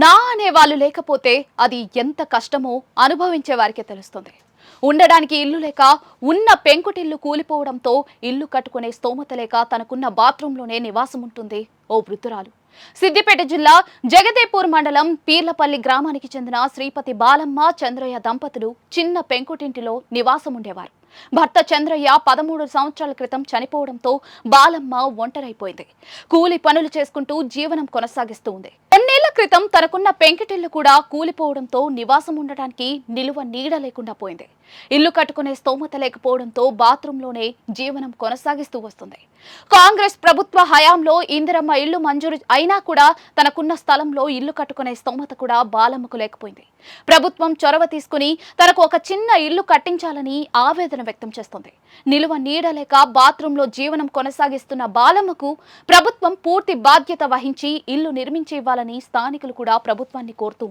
నా అనే వాళ్ళు లేకపోతే అది ఎంత కష్టమో అనుభవించే వారికే తెలుస్తుంది. ఉండడానికి ఇల్లు లేక ఉన్న పెంకుటిల్లు కూలిపోవడంతో ఇల్లు కట్టుకునే స్తోమత లేక తనకున్న బాత్రూంలోనే నివాసం ఉంటుంది ఓ వృద్ధురాలు. సిద్దిపేట జిల్లా జగదేపూర్ మండలం పీర్లపల్లి గ్రామానికి చెందిన శ్రీపతి బాలమ్మ చంద్రయ్య దంపతులు చిన్న పెంకుటింటిలో నివాసం ఉండేవారు భర్త చంద్రయ్య పదమూడు సంవత్సరాల క్రితం చనిపోవడంతో బాలమ్మ ఒంటరైపోయింది. కూలి పనులు చేసుకుంటూ జీవనం కొనసాగిస్తూ ఉంది. క్రితం తనకున్న పెంకిటిల్లు కూడా కూలిపోవడంతో నివాసం ఉండటానికి నిలువ నీడ లేకుండా పోయింది. ఇల్లు కట్టుకునే స్తోమత లేకపోవడంతో బాత్రూంలోనే జీవనం కొనసాగిస్తూ వస్తుంది. కాంగ్రెస్ ప్రభుత్వ హయాంలో ఇందిరమ్మ ఇల్లు మంజూరు అయినా కూడా తనకున్న స్థలంలో ఇల్లు కట్టుకునే స్తోమత కూడా బాలమ్మకు లేకపోయింది. ప్రభుత్వం చొరవ తీసుకుని తనకు ఒక చిన్న ఇల్లు కట్టించాలని ఆవేదన వ్యక్తం చేస్తుంది. నిలువ నీడ లేక బాత్రూంలో జీవనం కొనసాగిస్తున్న బాలమ్మకు ప్రభుత్వం పూర్తి బాధ్యత వహించి ఇల్లు నిర్మించి ఇవ్వాలని స్థానికులు కూడా ప్రభుత్వాన్ని కోరుతూ